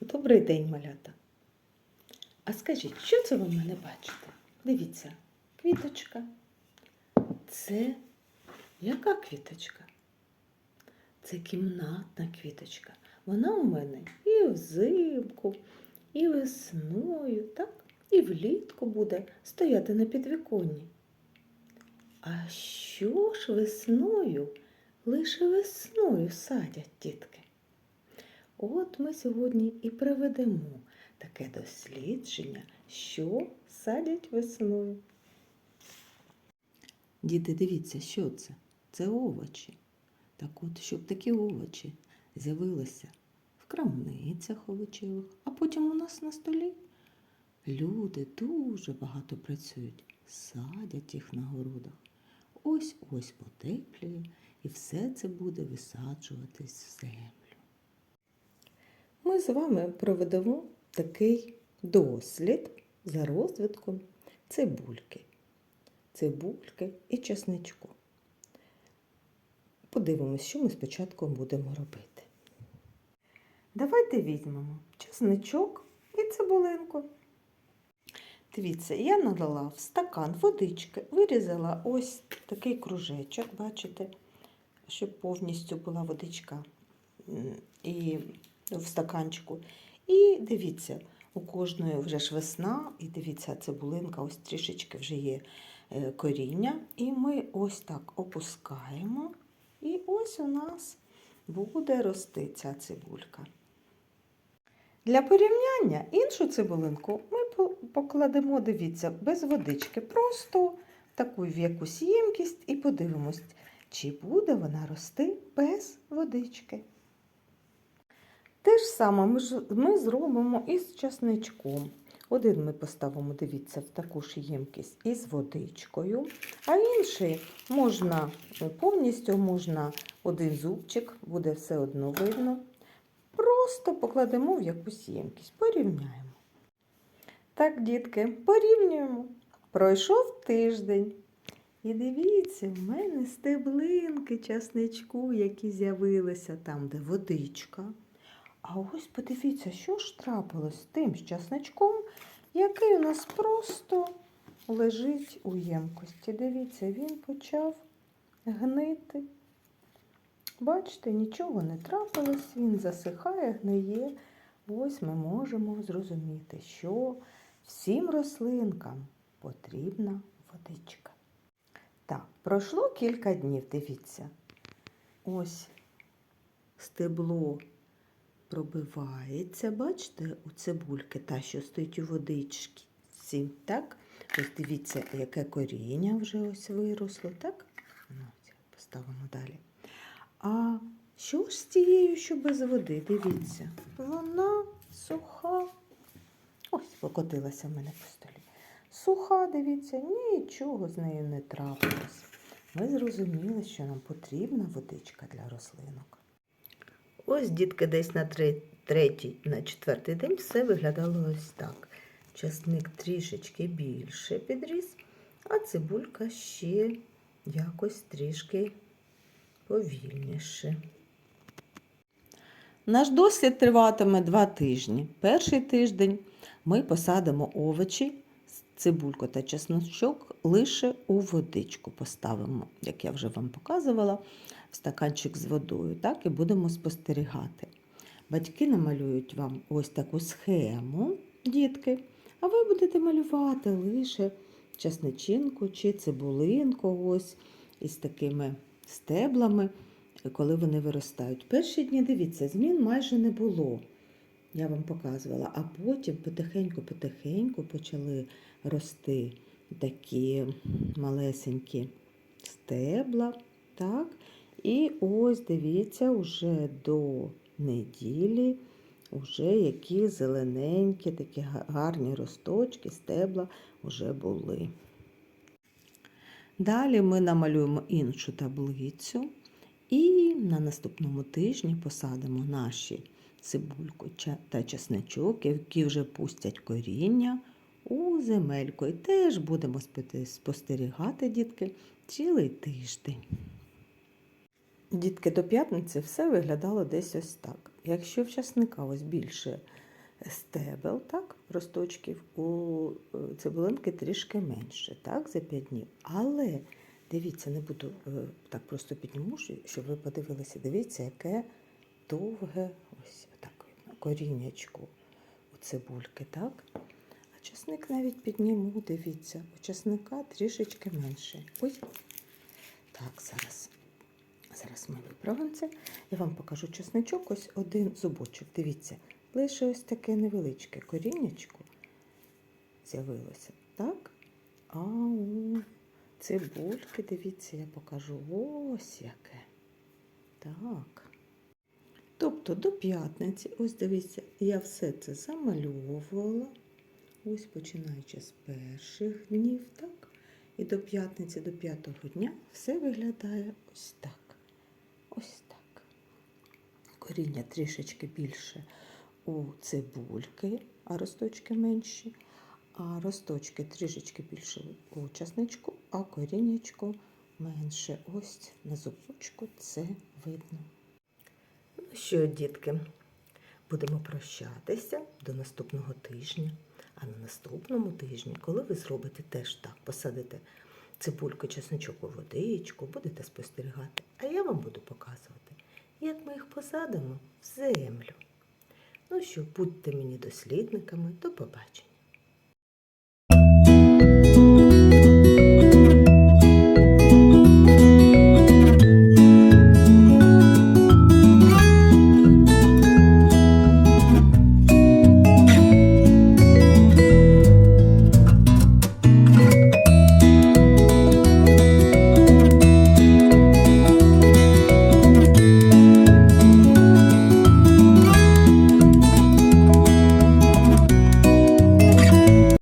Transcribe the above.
Добрий день, малята. А скажіть, що це ви в мене бачите? Дивіться, квіточка. Це яка квіточка? Це кімнатна квіточка. Вона у мене і взимку, і весною, так? І влітку буде стояти на підвіконні. А що ж весною? Лише весною садять дітки. От ми сьогодні і проведемо таке дослідження, що садять весною. Діти, дивіться, що це? Це овочі. Так от, щоб такі овочі з'явилися в крамницях овочевих, а потім у нас на столі. Люди дуже багато працюють, садять їх на городах. Ось ось потеплює, і все це буде висаджуватись в землю. Ми з вами проведемо такий дослід за розвитком цибульки. Цибульки і чесничку. Подивимось, що ми спочатку будемо робити. Давайте візьмемо чесничок і цибулинку. Дивіться, я налила в стакан водички, вирізала ось такий кружечок, бачите, щоб повністю була водичка і в стаканчику. І дивіться, у кожної вже ж весна, і дивіться, цибулинка, ось трішечки вже є е, коріння. І ми ось так опускаємо, і ось у нас буде рости ця цибулька. Для порівняння іншу цибулинку ми покладемо, дивіться, без водички, просто таку в якусь ємкість і подивимось, чи буде вона рости без водички. Те ж саме ми, ж- ми зробимо і з часничком. Один ми поставимо, дивіться, в таку ж ємкість із водичкою, а інший можна повністю можна один зубчик, буде все одно видно. Просто покладемо в якусь ємкість, порівняємо. Так, дітки, порівнюємо. Пройшов тиждень. І дивіться, в мене стеблинки часничку, які з'явилися там, де водичка. А ось подивіться, що ж трапилось з тим з часничком, який у нас просто лежить у ємкості. Дивіться, він почав гнити. Бачите, нічого не трапилось, він засихає, гниє. Ось ми можемо зрозуміти, що всім рослинкам потрібна водичка. Так, пройшло кілька днів, дивіться. Ось стебло пробивається, бачите, у цибульки, та, що стоїть у водичці. Так? Ось дивіться, яке коріння вже ось виросло, так? Ну, поставимо далі. А що ж з тією, що без води? Дивіться, вона суха. Ось покотилася в мене по столі. Суха, дивіться, нічого з нею не трапилось. Ми зрозуміли, що нам потрібна водичка для рослинок. Ось дітки десь на третій, на четвертий день все виглядало ось так. Часник трішечки більше підріс, а цибулька ще якось трішки повільніше. Наш дослід триватиме два тижні. Перший тиждень ми посадимо овочі, цибульку та чесночок лише у водичку поставимо, як я вже вам показувала, в стаканчик з водою, так і будемо спостерігати. Батьки намалюють вам ось таку схему, дітки, а ви будете малювати лише чесничинку чи цибулинку, ось із такими стеблами, коли вони виростають. Перші дні, дивіться, змін майже не було. Я вам показувала, а потім потихеньку-потихеньку почали рости такі малесенькі стебла. Так? І ось дивіться, уже до неділі, вже які зелененькі, такі гарні росточки, стебла вже були. Далі ми намалюємо іншу таблицю і на наступному тижні посадимо наші цибульку та чесничок, які вже пустять коріння у земельку. І теж будемо спостерігати, дітки, цілий тиждень. Дітки, до п'ятниці все виглядало десь ось так. Якщо в часника ось більше стебел, так, росточків, у е, цибулинки трішки менше, так, за 5 днів. Але дивіться, не буду е, так просто підніму, щоб ви подивилися. Дивіться, яке довге, ось так коріннячко у цибульки, так? А часник навіть підніму, дивіться, у часника трішечки менше. Ой. Так, зараз. Зараз ми виправимо це. Я вам покажу чесничок, ось один зубочок. Дивіться, лише ось таке невеличке коріннячко з'явилося. Так? А у цибульки, дивіться, я покажу ось яке. Так. Тобто до п'ятниці, ось дивіться, я все це замальовувала. Ось починаючи з перших днів, так? І до п'ятниці, до п'ятого дня все виглядає ось так. Ось так. Коріння трішечки більше у цибульки, а росточки менші. А росточки трішечки більше у часничку, а коріннячко менше. Ось на зубочку це видно. Ну що, дітки, будемо прощатися до наступного тижня. А на наступному тижні, коли ви зробите теж так, посадите цибульку, чесночок у водичку, будете спостерігати, а я вам буду показувати, як ми їх посадимо в землю. Ну що, будьте мені дослідниками, до побачення.